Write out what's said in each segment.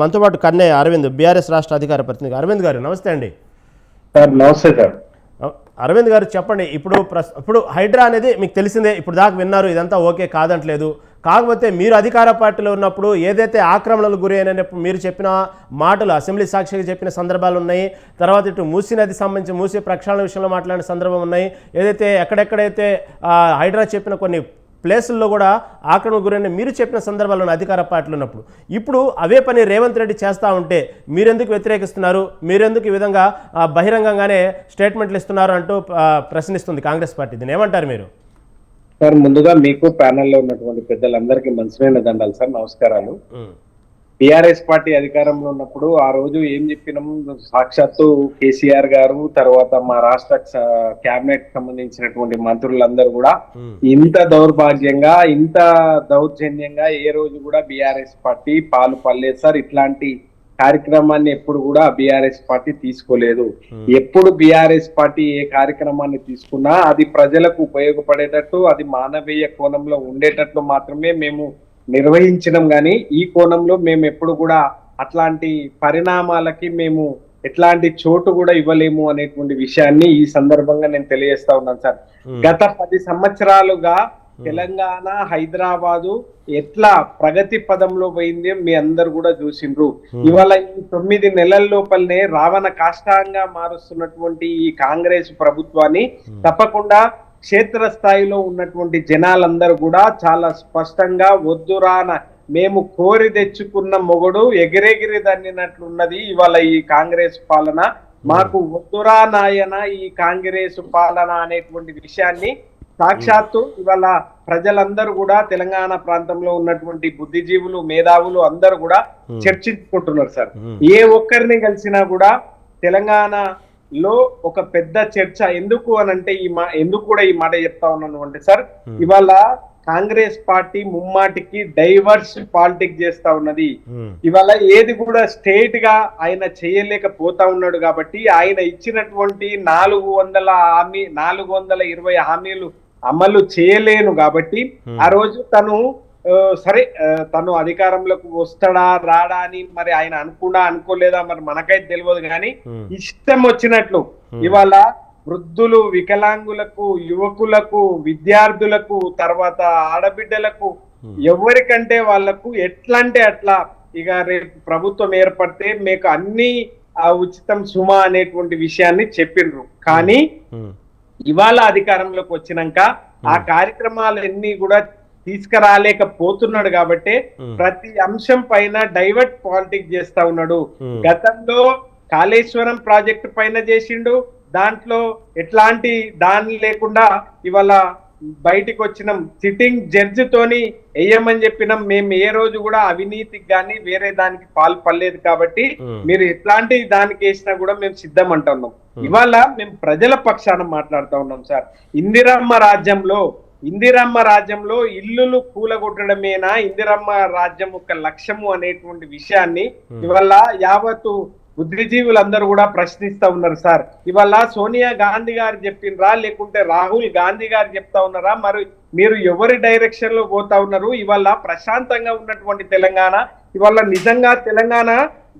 మనతో పాటు కన్నే అరవింద్ బీఆర్ఎస్ రాష్ట్ర అధికార ప్రతినిధి. అరవింద్ గారు నమస్తే అండి. నమస్తే సార్. అరవింద్ గారు చెప్పండి ఇప్పుడు ప్రస్ ఇప్పుడు హైడ్రా అనేది మీకు తెలిసిందే ఇప్పుడు దాకా విన్నారు ఇదంతా ఓకే కాదంటలేదు. కాకపోతే మీరు అధికార పార్టీలో ఉన్నప్పుడు ఏదైతే ఆక్రమణలు గురి అయినప్పుడు మీరు చెప్పిన మాటలు అసెంబ్లీ సాక్షిగా చెప్పిన సందర్భాలు ఉన్నాయి. తర్వాత ఇటు మూసీ నది సంబంధించి మూసీ ప్రక్షాళన విషయంలో మాట్లాడిన సందర్భం ఉన్నాయి. ఏదైతే ఎక్కడెక్కడైతే హైడ్రా చెప్పిన కొన్ని ప్లేసుల్లో కూడా ఆక్రమణ గురైన మీరు చెప్పిన సందర్భాల్లో అధికార పార్టీలు ఉన్నప్పుడు. ఇప్పుడు అవే పని రేవంత్ రెడ్డి చేస్తూ ఉంటే మీరెందుకు వ్యతిరేకిస్తున్నారు? మీరెందుకు ఈ విధంగా బహిరంగంగానే స్టేట్మెంట్లు ఇస్తున్నారు అంటూ ప్రశ్నిస్తుంది కాంగ్రెస్ పార్టీ. దీన్ని ఏమంటారు మీరు? సార్ ముందుగా మీకు ప్యానెల్లో ఉన్నటువంటి పెద్దలందరికీ మంచిమైన దండాలు సార్. నమస్కారాలు. టిఆర్ఎస్ పార్టీ అధికారంలో ఉన్నప్పుడు ఆ రోజు ఏం చెప్పినాం? సాక్షాత్తు కేసీఆర్ గారు తర్వాత మా రాష్ట్ర కేబినెట్ సంబంధించినటువంటి మంత్రులందరూ కూడా ఇంత దౌర్భాగ్యంగా ఇంత దౌర్జన్యంగా ఏ రోజు కూడా బీఆర్ఎస్ పార్టీ పాలు పల్లేదు సార్. ఇట్లాంటి కార్యక్రమాన్ని ఎప్పుడు కూడా బీఆర్ఎస్ పార్టీ తీసుకోలేదు. ఎప్పుడు బీఆర్ఎస్ పార్టీ ఏ కార్యక్రమాన్ని తీసుకున్నా అది ప్రజలకు ఉపయోగపడేటట్టు అది మానవీయ కోణంలో ఉండేటట్లు మాత్రమే మేము నిర్వహించడం గాని ఈ కోణంలో మేము ఎప్పుడు కూడా అట్లాంటి పరిణామాలకి మేము ఎట్లాంటి చోటు కూడా ఇవ్వలేము అనేటువంటి విషయాన్ని ఈ సందర్భంగా నేను తెలియజేస్తా ఉన్నాను సార్. గత పది సంవత్సరాలుగా తెలంగాణ హైదరాబాదు ఎట్లా ప్రగతి పదంలో పోయింది మీ అందరు కూడా చూసిండ్రు. ఇవాళ ఈ తొమ్మిది నెలల లోపలనే రావణ కాష్టాంగా మారుస్తున్నటువంటి ఈ కాంగ్రెస్ ప్రభుత్వాన్ని తప్పకుండా క్షేత్ర స్థాయిలో ఉన్నటువంటి జనాలందరూ కూడా చాలా స్పష్టంగా వద్దురాన మేము కోరి తెచ్చుకున్న మొగుడు ఎగిరెగిరి దన్నినట్లున్నది ఇవాళ ఈ కాంగ్రెస్ పాలన. మాకు వద్దురా నాయన ఈ కాంగ్రెస్ పాలన అనేటువంటి విషయాన్ని సాక్షాత్తు ఇవాళ ప్రజలందరూ కూడా తెలంగాణ ప్రాంతంలో ఉన్నటువంటి బుద్ధిజీవులు మేధావులు అందరూ కూడా చర్చించుకుంటున్నారు సార్. ఏ ఒక్కరిని కలిసినా కూడా తెలంగాణలో ఒక పెద్ద చర్చ ఎందుకు అని అంటే ఈ మా ఎందుకు కూడా ఈ మాట చెప్తా ఉన్నాను అంటే సార్ ఇవాళ కాంగ్రెస్ పార్టీ ముమ్మాటికి డైవర్స్ పాలిటిక్స్ చేస్తా ఉన్నది. ఇవాళ ఏది కూడా స్టేట్గా ఆయన చేయలేకపోతా ఉన్నాడు కాబట్టి ఆయన ఇచ్చినటువంటి నాలుగు వందల హామీ నాలుగు వందల ఇరవై హామీలు అమలు చేయలేను కాబట్టి ఆ రోజు తను సరే తను అధికారంలోకి వస్తాడా రాడా అని మరి ఆయన అనుకున్నా అనుకోలేదా మరి మనకైతే తెలియదు కానీ ఇష్టం వచ్చినట్లు ఇవాళ వృద్ధులు వికలాంగులకు యువకులకు విద్యార్థులకు తర్వాత ఆడబిడ్డలకు ఎవరికంటే వాళ్ళకు ఎట్లా అంటే అట్లా ఇక రేపు ప్రభుత్వం ఏర్పడితే మీకు అన్ని ఉచితం సుమ అనేటువంటి విషయాన్ని చెప్పిండ్రు కానీ ఇవాళ అధికారంలోకి వచ్చినాక ఆ కార్యక్రమాలన్నీ కూడా తీసుకురాలేకపోతున్నాడు కాబట్టి ప్రతి అంశం పైన డైవర్ట్ పాలిటిక్స్ చేస్తా ఉన్నాడు. గతంలో కాళేశ్వరం ప్రాజెక్టు పైన చేసిండు. దాంట్లో ఎట్లాంటి దాని లేకుండా ఇవాళ బయటికి వచ్చినాం. సిట్టింగ్ జడ్జి తోని వేయమని చెప్పినాం. మేము ఏ రోజు కూడా అవినీతికి గాని వేరే దానికి పాల్పడలేదు కాబట్టి మీరు ఎట్లాంటి దానికి వేసినా కూడా మేము సిద్ధం అంటున్నాం ఇవాళ మేము ప్రజల పక్షాన మాట్లాడుతా ఉన్నాం సార్. ఇందిరమ్మ రాజ్యంలో ఇందిరమ్మ రాజ్యంలో ఇల్లులు కూలగొట్టడమేనా? ఇందిరమ్మ రాజ్యం ఒక లక్ష్యము అనేటువంటి విషయాన్ని ఇవాళ యావత్తు బుద్ధిజీవులందరూ కూడా ప్రశ్నిస్తా ఉన్నారు సార్. ఇవాళ సోనియా గాంధీ గారు చెప్పినరా? లేకుంటే రాహుల్ గాంధీ గారు చెప్తా ఉన్నారా? మరి మీరు ఎవరి డైరెక్షన్లో పోతా ఉన్నారు? ఇవాళ ప్రశాంతంగా ఉన్నటువంటి తెలంగాణ ఇవాళ నిజంగా తెలంగాణ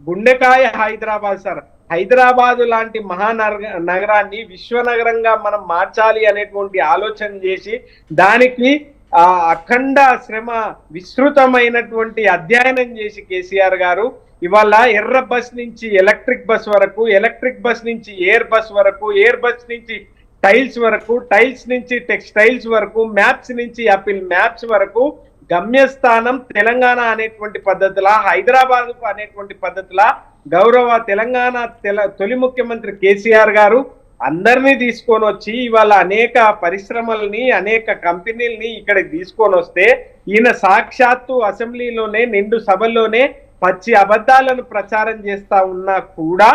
గుండెకాయ హైదరాబాద్ సార్. హైదరాబాద్ లాంటి మహానగర నగరాన్ని విశ్వనగరంగా మనం మార్చాలి అనేటువంటి ఆలోచన చేసి దానికి ఆ అఖండ శ్రమ విస్తృతమైనటువంటి అధ్యయనం చేసి కేసీఆర్ గారు. ఇవాళ ఎర్ర బస్ నుంచి ఎలక్ట్రిక్ బస్ వరకు ఎలక్ట్రిక్ బస్ నుంచి ఎయిర్ బస్ వరకు ఎయిర్ బస్ నుంచి టైల్స్ వరకు టైల్స్ నుంచి టెక్స్టైల్స్ వరకు మ్యాప్స్ నుంచి అపిల్ మ్యాప్స్ వరకు గమ్యస్థానం తెలంగాణ అనేటువంటి పద్ధతిలా హైదరాబాద్ అనేటువంటి పద్ధతిలా గౌరవ తెలంగాణ తెల తొలి ముఖ్యమంత్రి కేసీఆర్ గారు అందరినీ తీసుకొని వచ్చి ఇవాళ అనేక పరిశ్రమల్ని అనేక కంపెనీల్ని ఇక్కడికి తీసుకొని వస్తే ఈయన సాక్షాత్తు అసెంబ్లీలోనే నిండు సభల్లోనే పచ్చి అబద్ధాలను ప్రచారం చేస్తా ఉన్నా కూడా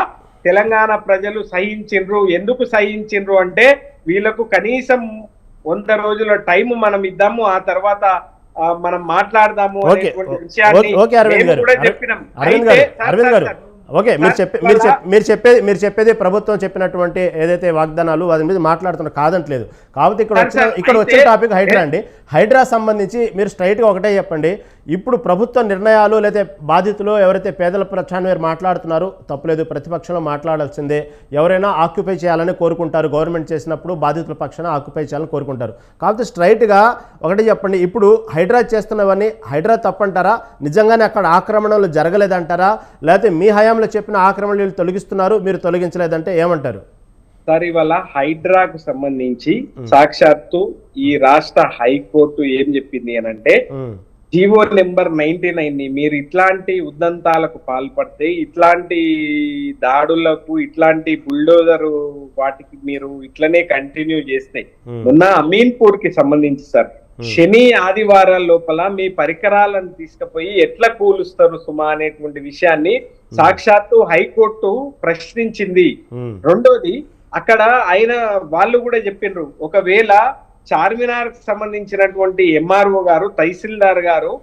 తెలంగాణ ప్రజలు సహించిండ్రు. ఎందుకు సహించిండ్రు అంటే వీళ్ళకు కనీసం వంద రోజుల టైం మనం ఇద్దాము ఆ తర్వాత మనం మాట్లాడదాము అరవింద్ గారు. ఓకే మీరు చెప్పే మీరు మీరు చెప్పేది మీరు చెప్పేది ప్రభుత్వం చెప్పినటువంటి ఏదైతే వాగ్దానాలు వాటి మీద మాట్లాడుతున్న కాదంటలేదు. కాబట్టి ఇక్కడ వచ్చిన ఇక్కడ వచ్చే అయితే- టాపిక్ హైడ్రా అండి. హైడ్రా సంబంధించి మీరు స్ట్రైట్గా ఒకటే చెప్పండి. ఇప్పుడు ప్రభుత్వ నిర్ణయాలు లేదా బాధితులు ఎవరైతే పేదల పక్షాన్ని మీరు మాట్లాడుతున్నారో తప్పులేదు ప్రతిపక్షంలో మాట్లాడాల్సిందే. ఎవరైనా ఆక్యుపై చేయాలని కోరుకుంటారు. గవర్నమెంట్ చేసినప్పుడు బాధితుల పక్షాన ఆక్యుపై చేయాలని కోరుకుంటారు. కాబట్టి స్ట్రైట్గా ఒకటి చెప్పండి. ఇప్పుడు హైడ్రా చేస్తున్నవన్నీ హైడ్రా తప్పంటారా? నిజంగానే అక్కడ ఆక్రమణలు జరగలేదంటారా? లేకపోతే మీ హయాంలో చెప్పిన ఆక్రమణలు తొలగిస్తున్నారు మీరు తొలగించలేదంటే ఏమంటారు? సార్ ఇవాళ హైడ్రాకు సంబంధించి సాక్షాత్తు ఈ రాష్ట్ర హైకోర్టు ఏం చెప్పింది అని అంటే జీవో నెంబర్ నైన్టీ నైన్ని మీరు ఇట్లాంటి ఉద్దంతాలకు పాల్పడితే ఇట్లాంటి దాడులకు ఇట్లాంటి బుల్డోజర్ వాటికి మీరు ఇట్లనే కంటిన్యూ చేస్తే. ఉమ్, మొన్న అమీన్పూర్కి సంబంధించి సార్ శని ఆదివారాల లోపల మీ పరికరాలను తీసుకుపోయి ఎట్లా కూలుస్తారు సుమా అనేటువంటి విషయాన్ని సాక్షాత్తు హైకోర్టు ప్రశ్నించింది. రెండోది అక్కడ ఆయన వాళ్ళు కూడా చెప్పిండ్రు ఒకవేళ చార్మినార్కి సంబంధించినటువంటి ఎంఆర్ఓ గారు తహసీల్దార్ గారు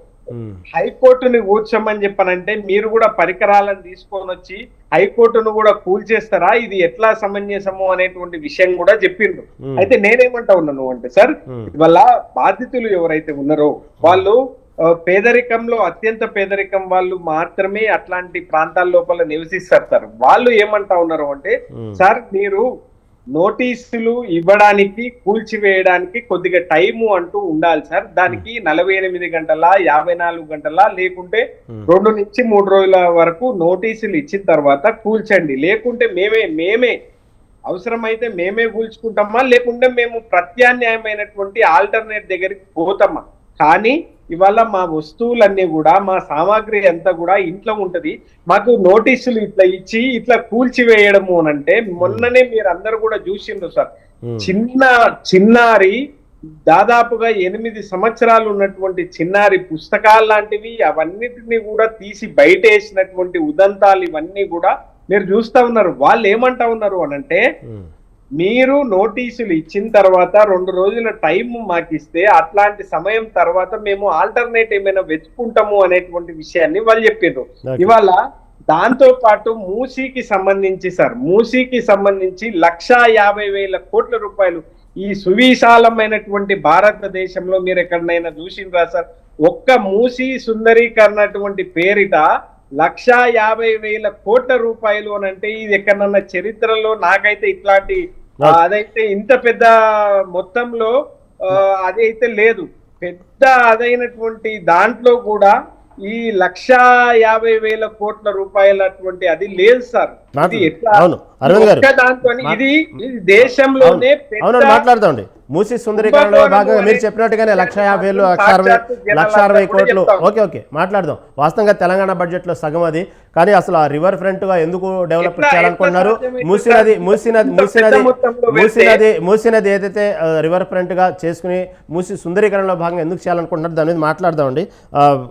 హైకోర్టుని కూర్చోమని చెప్పనంటే మీరు కూడా పరికరాలను తీసుకొని వచ్చి హైకోర్టును కూడా కూల్చేస్తారా ఇది ఎట్లా సమంజసము అనేటువంటి విషయం కూడా చెప్పిండ్రు. ఉమ్, అయితే నేనేమంటా ఉన్నాను అంటే సార్ ఇవాళ బాధితులు ఎవరైతే ఉన్నారో వాళ్ళు పేదరికంలో అత్యంత పేదరికం వాళ్ళు మాత్రమే అట్లాంటి ప్రాంతాల లోపల నివసిస్తారు సార్. వాళ్ళు ఏమంటా ఉన్నారు అంటే సార్ మీరు నోటీసులు ఇవ్వడానికి కూల్చివేయడానికి కొద్దిగా టైము అంటూ ఉండాలి సార్. దానికి నలభై ఎనిమిది గంటల యాభై నాలుగు గంటల లేకుంటే రెండు నుంచి మూడు రోజుల వరకు నోటీసులు ఇచ్చిన తర్వాత కూల్చండి. లేకుంటే మేమే మేమే అవసరమైతే మేమే కూల్చుకుంటామా? లేకుంటే మేము ప్రత్యామ్నాయమైనటువంటి ఆల్టర్నేట్ దగ్గరికి పోతామా? కానీ ఇవాళ మా వస్తువులన్నీ కూడా మా సామాగ్రి అంతా కూడా ఇంట్లో ఉంటది. మాకు నోటీసులు ఇట్లా ఇచ్చి ఇట్లా కూల్చివేయడము అని అంటే మొన్ననే మీరు అందరు కూడా చూసిండ్రు సార్. చిన్న చిన్నారి దాదాపుగా ఎనిమిది సంవత్సరాలు ఉన్నటువంటి చిన్నారి పుస్తకాలు లాంటివి అవన్నిటిని కూడా తీసి బయట వేసినటువంటి ఉదంతాలు ఇవన్నీ కూడా మీరు చూస్తా ఉన్నారు. వాళ్ళు ఏమంటా ఉన్నారు అనంటే మీరు నోటీసులు ఇచ్చిన తర్వాత రెండు రోజుల టైం మాకు ఇస్తే అట్లాంటి సమయం తర్వాత మేము ఆల్టర్నేట్ ఏమైనా వెతుకుంటాము అనేటువంటి విషయాన్ని వాళ్ళు Okay. ఇవాళ దాంతో పాటు మూసీకి సంబంధించి సార్ మూసీకి సంబంధించి లక్షా యాభై వేల కోట్ల రూపాయలు ఈ సువిశాలమైనటువంటి భారతదేశంలో మీరు ఎక్కడనైనా చూసిండ్రా సార్ ఒక్క మూసీ సుందరీకరణటువంటి పేరిట లక్షా యాభై వేల కోట్ల రూపాయలు అని అంటే ఇది ఎక్కడన్నా చరిత్రలో నాకైతే ఇట్లాంటి అదైతే ఇంత పెద్ద మొత్తంలో ఆ, అదైతే లేదు. పెద్ద అదైనటువంటి దాంట్లో కూడా ఈ లక్షా యాభై వేల కోట్ల రూపాయలటువంటి అది లేదు సార్. ఇది ఎట్లా? దాంతో దేశంలోనే మూసి సుందరీకరణలో భాగంగా మీరు చెప్పినట్టుగానే లక్ష యాభై వేలు లక్ష అరవై లక్ష అరవై కోట్లు. Okay okay. మాట్లాడదాం. వాస్తవంగా తెలంగాణ బడ్జెట్లో సగం అది. కానీ అసలు ఆ రివర్ ఫ్రంట్గా ఎందుకు డెవలప్ ఎట్లా- చేయాలనుకున్నారు? ఎట్లా సాధ్యమైంది మూసీ సార్? నది మూసీ నది ఇంత మూసీ పెద్ద నది మొత్తంలో మూసీ వెళ్తే- నది మూసీ నది ఏదైతే రివర్ ఫ్రంట్గా చేసుకుని మూసి సుందరీకరణలో భాగంగా ఎందుకు చేయాలనుకుంటున్నారు దాని మీద మాట్లాడదామండి